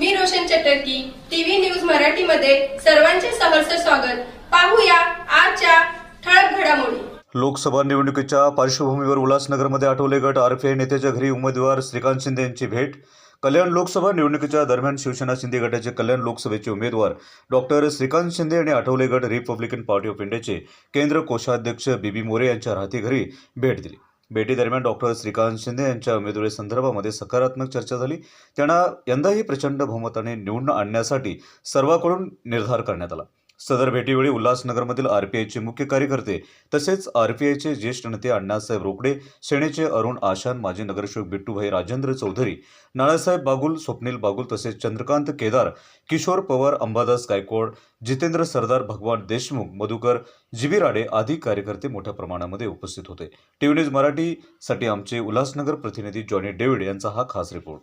म्हटलं की TV news मराठीमध्ये सर्वांचे सहर्ष स्वागत. पाहूया आजच्या ठळक घडामोडी. लोकसभा निवडणुकीच्या पार्श्वभूमीवर उल्हासनगरमध्ये आठवले गट आरपीआय नेत्याच्या घरी उमेदवार श्रीकांत शिंदे यांची भेट. कल्याण लोकसभा निवडणुकीच्या दरम्यान शिवसेना शिंदे गटाचे कल्याण लोकसभेचे उमेदवार डॉक्टर श्रीकांत शिंदे आणि आठवले गट रिपब्लिकन पार्टी ऑफ इंडियाचे केंद्र कोषाध्यक्ष बीबी मोरे यांच्या राहती घरी भेट दिली. भेटीदरम्यान डॉक्टर श्रीकांत शिंदे यांच्या उमेदवारी संदर्भामध्ये सकारात्मक चर्चा झाली. त्यांना यंदाही प्रचंड बहुमताने निवडून आणण्यासाठी सर्वांकडून निर्धार करण्यात आला. सदर भेटीवेळी उल्हासनगरमधील आरपीआयचे मुख्य कार्यकर्ते तसेच आरपीआयचे ज्येष्ठ नेते अण्णासाहेब रोकडे सेनेचे अरुण आशान माजी नगरसेवक बिट्टूभाई राजेंद्र चौधरी नाळासाहेब बागुल स्वप्नील बागुल तसेच चंद्रकांत केदार किशोर पवार अंबादास गायकवाड जितेंद्र सरदार भगवान देशमुख मधुकर जिबी आदी कार्यकर्ते मोठ्या प्रमाणामध्ये उपस्थित होते. टीव्ही न्यूज मराठीसाठी आमचे उल्हासनगर प्रतिनिधी जॉनी डेव्हिड यांचा हा खास रिपोर्ट.